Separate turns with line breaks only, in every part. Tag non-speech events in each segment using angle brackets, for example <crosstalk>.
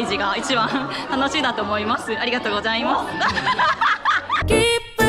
ージが一番楽しいだと思います。ありがとうございます。<laughs>
기쁘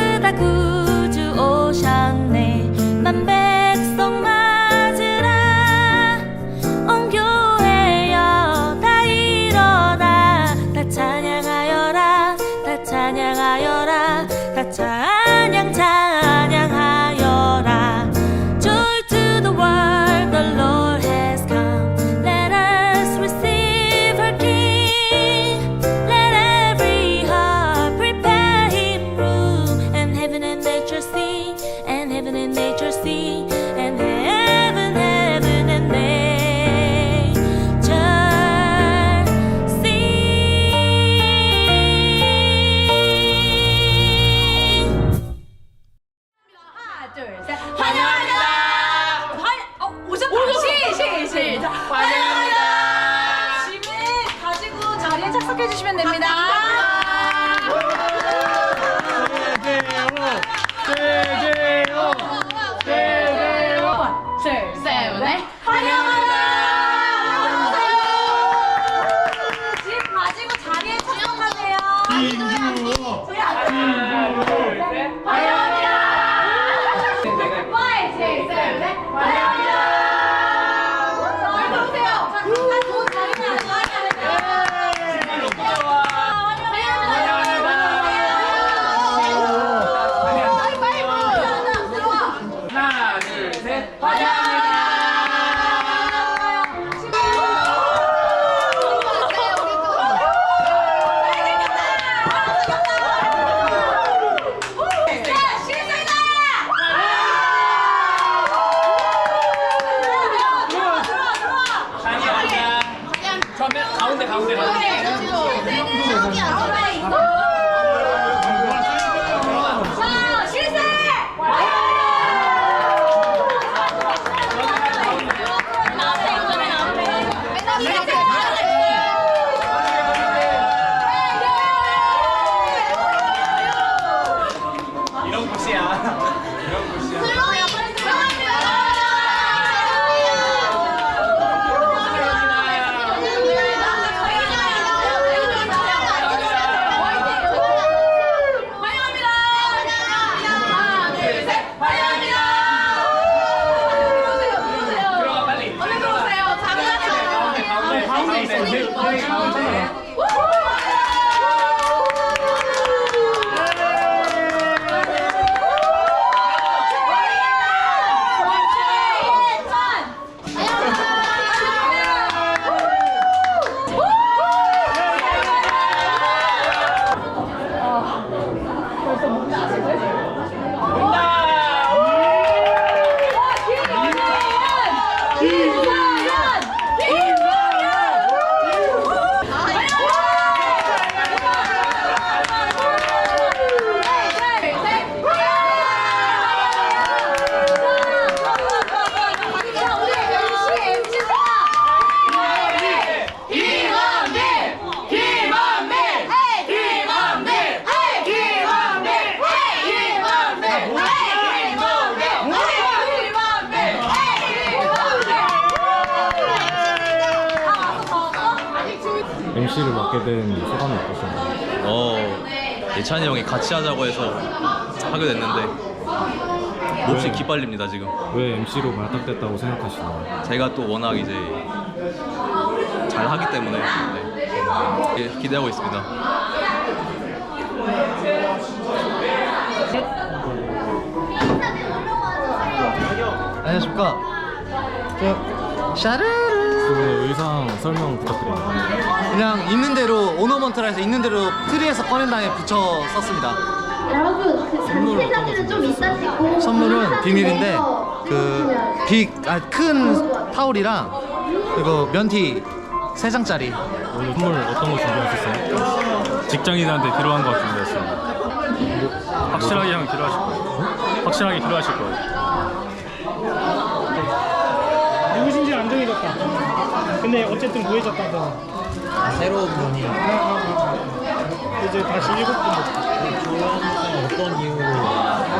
MC를 맡게 된 소감이 어떠신가요?
어, 예찬이 형이 같이 하자고 해서 하게 됐는데 몹시 기빨립니다 지금.
왜 MC로 발탁됐다고 생각하시나요?
제가 또 워낙 이제 잘 하기 때문에 네. 예, 기대하고 있습니다.
안녕하십니까. 저 샤르르
그 의상 설명 부탁드립니다.
그냥 있는 대로 오너먼트라 해서 있는 대로 트리에서 꺼낸 다음에 붙여 썼습니다.
여러분 그 단체 사진은 좀 이따 찍고
선물은 비밀인데
그러면
그빅큰 타올이랑 그리고 면티 세 장짜리
오늘 선물 어떤 거 준비하셨어요?
직장인한테 필요한 거 준비했어요. 확실하게 하면 필요하실 거예요. 확실하게 필요하실 거예요.
누구신지 안 정해졌다. 근데 어쨌든 구해졌다고.
새로운 분이
이제 다시 일곱 분.
어떤 이유로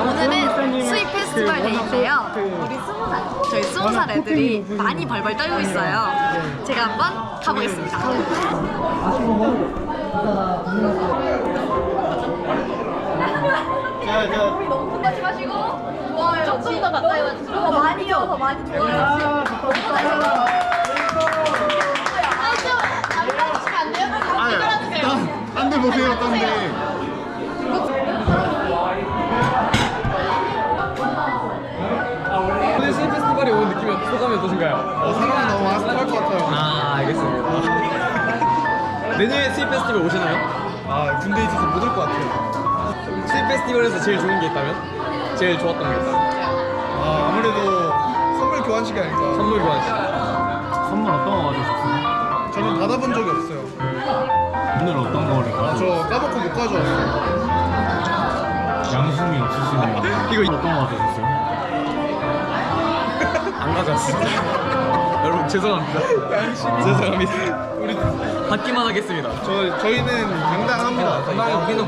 오늘은 수입 페스티벌 데이인데요 우리 스무 살 저희 스무 살 애들이 많이 벌벌 떨고 있어요 제가 한번 가보겠습니다
너무 끝까지 마시고 좋아요. 조금 더 가까이 와주세요. 더 많이요. 더 많이 좋아요.
딴데 보세요, 딴데.
오늘 신 페스티벌에 온 느낌이 소감이 어떠신가요?
어, 사람이 너무 많아서 토할 것 같아요.
아 알겠습니다. 내년에 스윗 페스티벌 오시나요?
아, 군대 있어서 못 올 것 같아요.
스윗 페스티벌에서 제일 좋은 게 있다면? 제일 좋았던 게 있다면?
아, 아무래도 선물 교환식이 아닐까.
선물 교환식.
선물 어떤 거 가져오셨어요?
저는 받아본 적이 없어요.
오늘 어떤 거를
아,
가져?
저 까먹고 못 가져왔어요.
양심이 없으시네요. <laughs>
이거
어떤 거 가져오셨어요? <laughs>
안 가져왔습니다. <laughs> 여러분 죄송합니다. 죄송합니다. 우리 받기만 하겠습니다.
저, 저희는 당당합니다.
건강에 우리는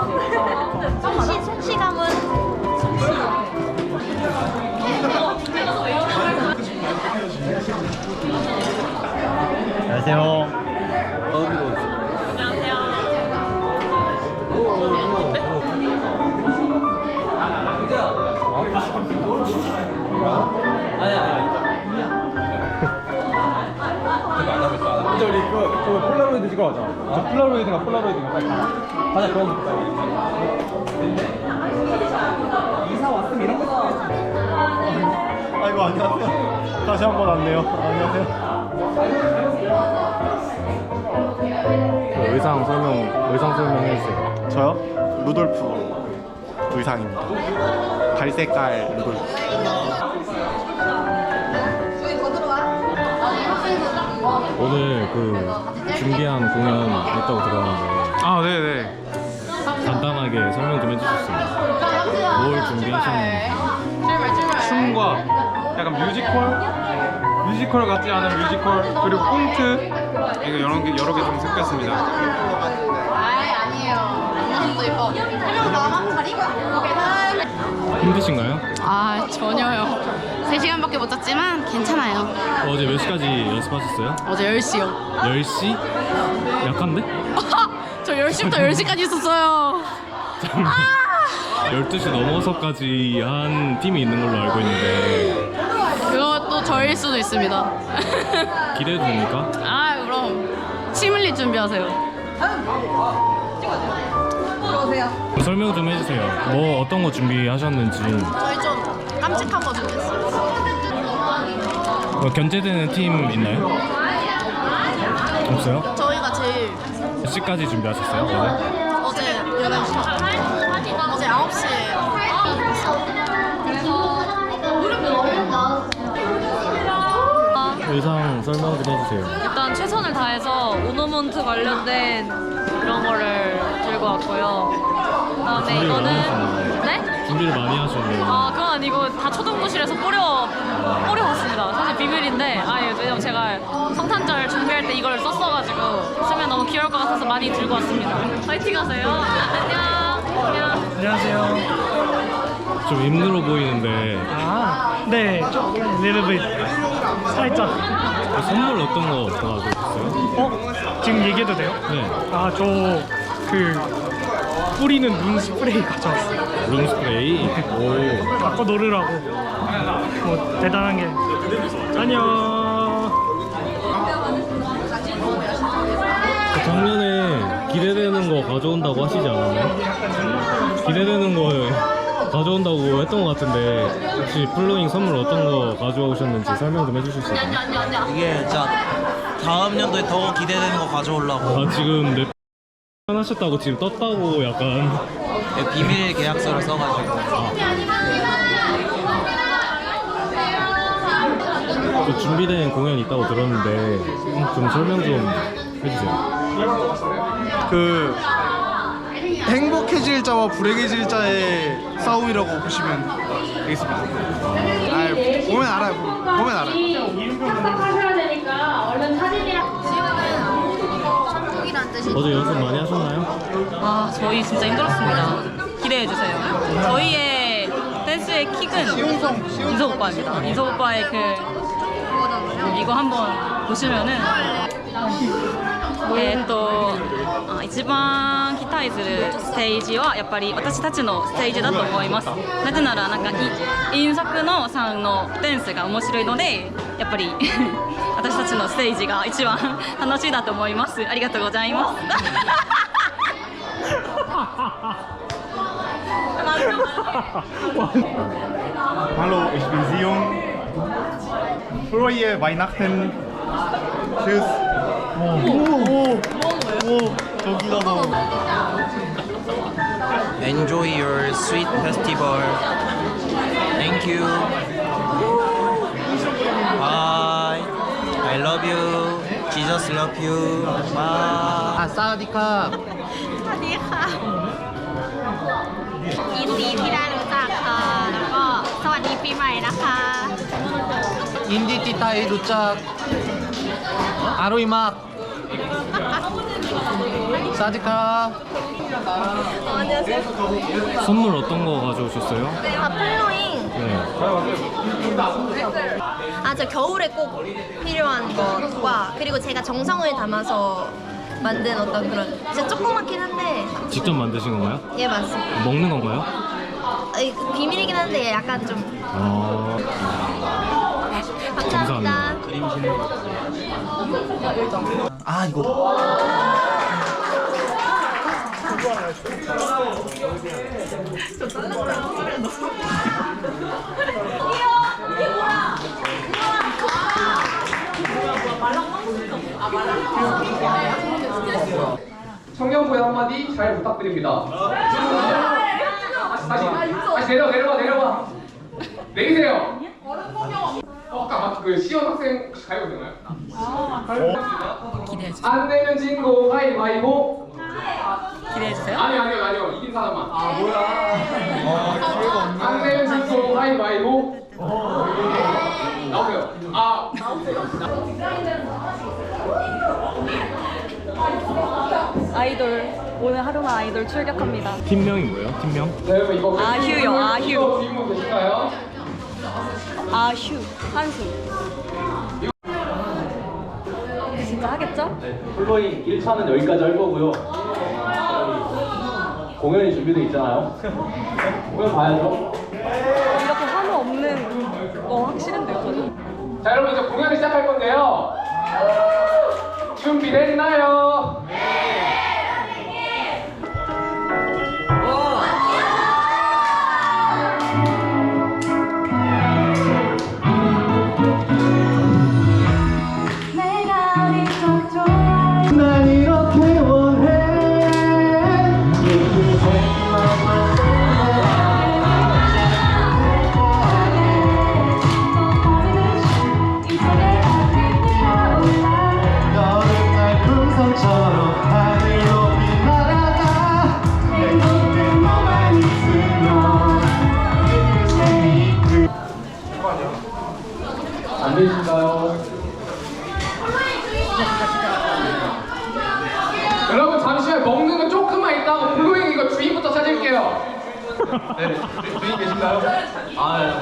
시,
안녕하세요.
저 폴라로이드가 폴라로이드가 빨리 가자. 볼까? 이사 왔으면 이런 거.
아이고, 안녕하세요. 다시 한 번 왔네요. 안녕하세요.
그 의상 설명 의상 설명해 주세요.
저요? 루돌프 의상입니다. 갈색깔 루돌프.
오늘 그 준비한 공연 있다고 들었는데
아 네네.
간단하게 설명 좀 해주셨어요. 뭘 준비하셨는지.
춤과 약간 뮤지컬, 뮤지컬 같지 않은 뮤지컬 그리고 꽁트 이거 여러 개 여러 개 좀 섞였습니다.
아이 아니에요. 너무 예뻐. 설명 나만 가리고 계산.
힘드신가요?
아 전혀요. 3 시간밖에 못 잤지만 괜찮아요.
어제 몇 시까지 연습하셨어요?
어제 10시요.
10시? 약한데? <laughs>
저 10 시부터 10 시까지 있었어요. <laughs>
12시 넘어서까지 한 팀이 있는 걸로 알고 있는데
그것도 저일 수도 있습니다. <laughs>
기대해도 됩니까?
아 침 흘릴 준비하세요.
설명 좀 해주세요. 뭐 어떤 거 준비하셨는지
저희 좀 깜찍한 거 준비했어요.
뭐 견제되는 팀 있나요? 없어요?
저희가 제일
몇 시까지 준비하셨어요? 오늘? 의상 설명 좀 해주세요.
일단 최선을 다해서 오너먼트 관련된 이런 거를 들고 왔고요. 그다음에
준비를 많이
이거는
하셨네요.
네?
준비를 많이 하셨네요.
아 그건 아니고 다 초등부실에서 뿌려 뿌려왔습니다. 사실 비밀인데 아 예, 왜냐면 제가 성탄절 준비할 때 이걸 썼어가지고 쓰면 너무 귀여울 것 같아서 많이 들고 왔습니다. 파이팅 하세요. 안녕. 안녕.
안녕하세요.
좀 힘들어 보이는데
아, 네. 좀, little bit. 살짝.
그 선물 어떤 거 가져오셨어요?
어? 지금 얘기해도 돼요?
네,
아, 저, 그, 뿌리는 눈 스프레이 가져왔어요.
룸 스프레이. 오,
바꿔 놓으라고. 뭐, 대단한 게. 안녕.
그 작년에 기대되는 거 가져온다고 하시지 않았나요? 기대되는 거 가져온다고 했던 것 같은데 혹시 플로잉 선물 어떤 거 가져오셨는지 설명 좀 해주실 수 있나요?
이게 진짜 다음 연도에 더 기대되는 거 가져오려고
아 지금 내 하셨다고 지금 떴다고 약간
비밀 계약서를 써가지고
또 준비된 공연 있다고 들었는데 좀 설명 좀 해주세요.
그, 행복해질 자와 불행해질 자의 싸움이라고 보시면 되겠습니다. 아, 보면 알아요. 보면 알아요.
어제 연습 많이 하셨나요?
아 저희 진짜 힘들었습니다. 기대해 주세요. 저희의 댄스의
최 킥은 인석 오빠입니다. 인석 오빠의 그 이거 한번 보시면은 えーっと一番期待するステージはやっぱり私たちのステージだと思いますなぜならなんかい飲食のさんのダンスが面白いのでやっぱり <laughs> 私たちのステージが一番楽しいだと思いますありがとうございます
Hallo, ich bin Sion. Frohe Weihnachten. Tschüss. 여기가 너무
Enjoy your sweet festival. Thank you. Bye. I love you. Jesus love you. Bye.
아 사우디캅
สวัสดีค่ะยินดีที่ได้รู้จักค่ะ แล้วก็สวัสดีปีใหม่นะคะ
인디 띠타이 루짝 아로이막 사지카
안녕하세요.
선물 어떤 거 가져오셨어요?
네, 아, 플로잉.
네.
아, 저 겨울에 꼭 필요한 것과 그리고 제가 정성을 담아서 만든 어떤 그런 진짜 조그맣긴 한데
직접 만드신 건가요?
예 맞습니다.
먹는 건가요?
아, 이, 비밀이긴 한데 약간 좀
아,
감사합니다. 감사합니다.
아 이거
청년부의 한마디 잘 부탁드립니다. 다시, 다시 내려, 내려와, 내려와. 내리세요. 어, 아까 그 시연 학생 혹시 가요 되나요? 안 내면 진고 가위바위보.
기대해 주세요
아니 아니요 아니요 이긴 사람만. 아 뭐야? 안 내면 진고 가위바위보. 나오세요. 아
아이돌 오늘 하루만 아이돌 출격합니다
팀명이 뭐예요? 팀명?
네, 여러분 이거
아휴요, 아휴.
이거 주인공 되실까요?
아 휴 한숨 진짜 하겠죠?
플로잉 1차는 여기까지 할 거고요. 공연이 준비돼 있잖아요. 공연 봐야죠.
이렇게 한우 없는 거 확실한데요 저는
자 여러분 이제 공연을 시작할 건데요. 준비됐나요? 여러분 먹는 거 조금만 있다가 블루잉 이거 주인부터 찾을게요. 네, 주인 계신가요? 아,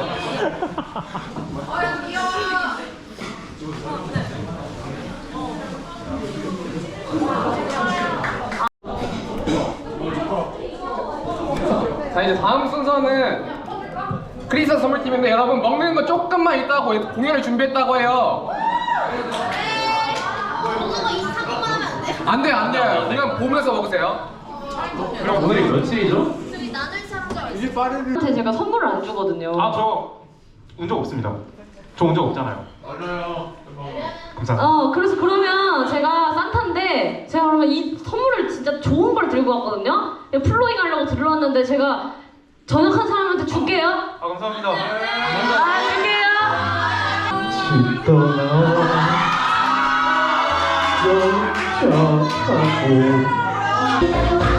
자 이제 다음 순서는 크리스마스 선물팀인데 여러분 먹는 거 조금만 있다고 공연을 준비했다고 해요. 안 돼요, 안 돼요. 그냥 보면서 먹으세요. 그럼 오늘이 며칠이죠?
한테 제가 선물을 안 주거든요
아, 저 운 적 없습니다. 저 운 적 없잖아요. 맞아요. 감사합니다.
어 그래서 그러면 제가 산타인데 제가 그러면 이 선물을 진짜 좋은 걸 들고 왔거든요. 플로잉 하려고 들러왔는데 제가 전역한 사람한테 줄게요.
아, 감사합니다.
아 줄게요.
태어나 게도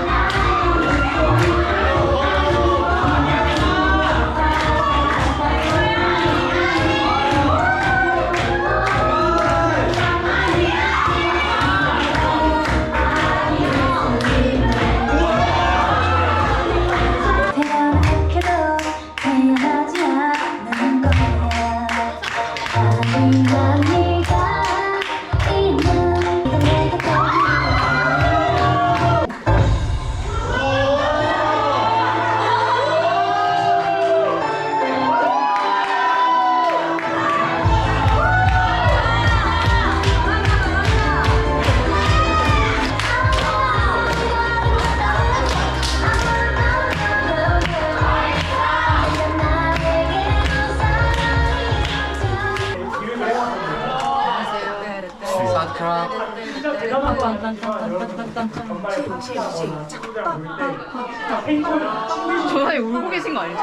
전화에 울고 계신 거 아니죠?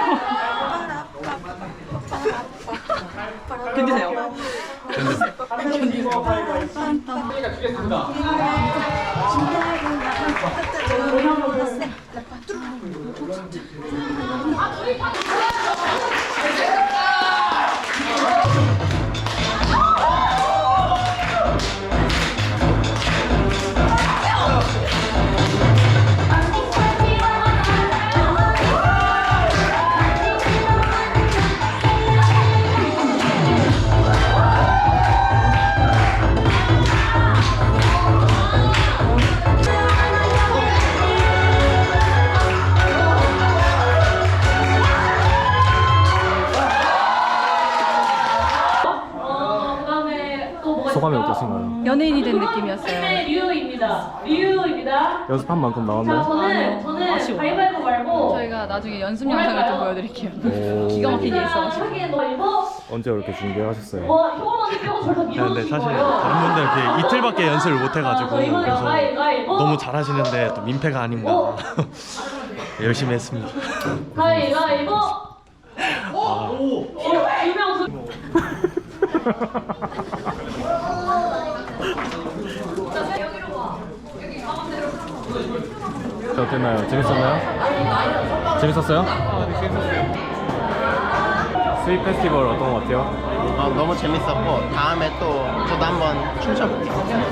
견디세요.
어,
소감이? 어떠신가요?
연예인이 된 느낌이었어요.
네, 류입니다. 류입니다.
연습한 만큼
자,
나왔나요?
저는 저는
아쉬워.
가위바위보 말고
저희가 나중에 연습 영상을 좀 보여드릴게요.
오. <laughs>
기가 막히게 있어가지고.
언제 이렇게 준비하셨어요?
뭐 효원 언니 빼고 저를 다
네,
밀어주신
근데 사실
거예요.
다른 분들 이렇게 이틀밖에 연습을 못 해가지고
저 이거는
그래서
가위바위보.
너무 잘하시는데 또 민폐가 아닌가 <laughs> 열심히 했습니다.
가위바위보. 어, 유명 <laughs> 수.
어땠나요? 재밌었나요? 재밌었어요? 스윗 페스티벌 어떤 것 같아요?
어, 너무 재밌었고 다음에 또 저도 한번 춤춰볼게요.
잘했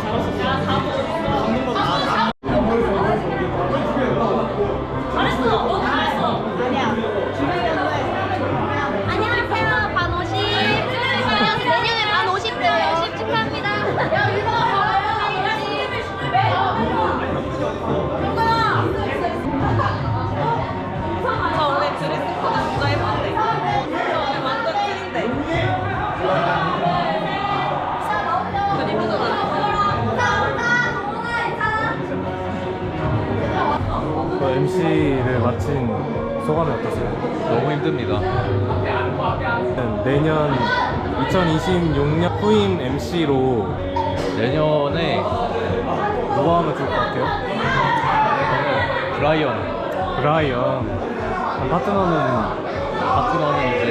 마친 소감이 어떠세요?
너무 힘듭니다.
내년 2026년 후임 MC로
내년에
누가 하면 좋을 것 같아요?
브라이언
브라이언 파트너는
파트너는 이제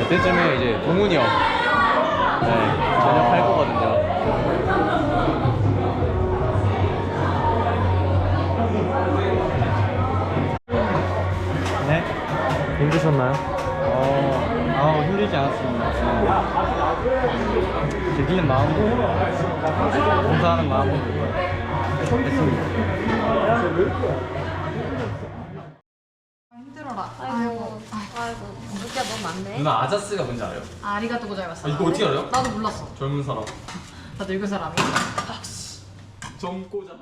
그때쯤에 이제 동훈이 형 네,
아리가또 고자이마스.
아, 이거 어떻게 알아요?
나도 몰랐어.
젊은 사람. <laughs>
나 늙은 사람이.
젊고 자.